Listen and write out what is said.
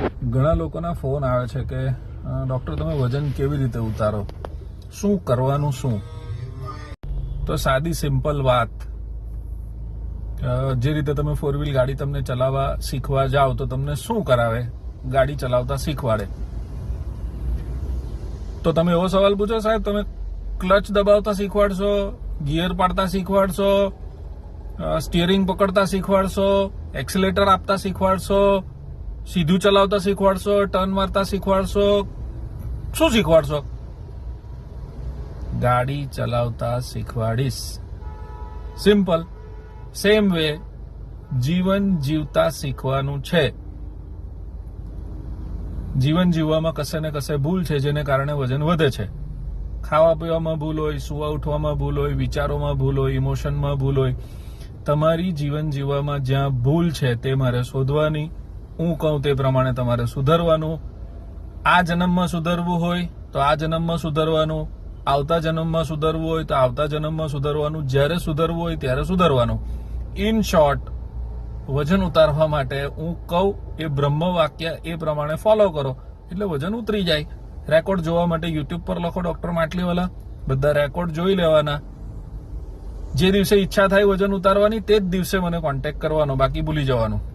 ઘણા લોકોના ફોન આવે છે કે ડૉક્ટર તમે વજન કેવી રીતે ઉતારો? શું કરવાનું શું? તો સાદી, સિમ્પલ વાત. જે રીતે તમે ફોર વ્હીલ ગાડી તમને ચલાવવા શીખવા જાઓ, તો તમને શું કરાવે? ગાડી ચલાવતા શીખવાડે. તો તમે એવો સવાલ પૂછો, સાહેબ, તમે ક્લચ દબાવતા શીખવાડશો, ગિયર પાડતા શીખવાડશો સ્ટીયરિંગ પકડતા શીખવાડશો, એક્સિલેટર આપતા શીખવાડશો સીધું ચલાવતા શીખવાડશો, ટર્ન મારતા શીખવાડશો, શું શીખવાડશો? ગાડી ચલાવતા શીખવાડીશ. સિમ્પલ સેમ વે જીવન જીવતા શીખવાનું છે. જીવન જીવવામાં કશે ને કશે ભૂલ છે, જેને કારણે વજન વધે છે. ખાવા પીવામાં ભૂલ હોય, સુવા ઉઠવામાં ભૂલ હોય, વિચારોમાં ભૂલ હોય ઇમોશનમાં ભૂલ હોય, તમારી જીવન જીવવામાં જ્યાં ભૂલ છે, તે મારે શોધવાની હું કહું તે પ્રમાણે તમારે સુધરવાનું. આ જન્મમાં સુધરવું હોય તો આ જન્મમાં સુધરવાનું. આવતા જન્મમાં સુધરવું હોય તો આવતા જન્મમાં સુધરવાનું. જ્યારે સુધરવું હોય ત્યારે સુધરવાનું. ઇન શોર્ટ વજન ઉતારવા માટે હું કહું એ બ્રહ્મ વાક્ય એ પ્રમાણે ફોલો કરો. એટલે વજન ઉતરી જાય. રેકોર્ડ જોવા માટે યુટ્યુબ પર લખો ડોક્ટર માટલીવાલા. બધા રેકોર્ડ જોઈ લેવાના. જે દિવસે ઈચ્છા થાય વજન ઉતારવાની, તે જ દિવસે મને કોન્ટેક્ટ કરવાનો. બાકી ભૂલી જવાનું.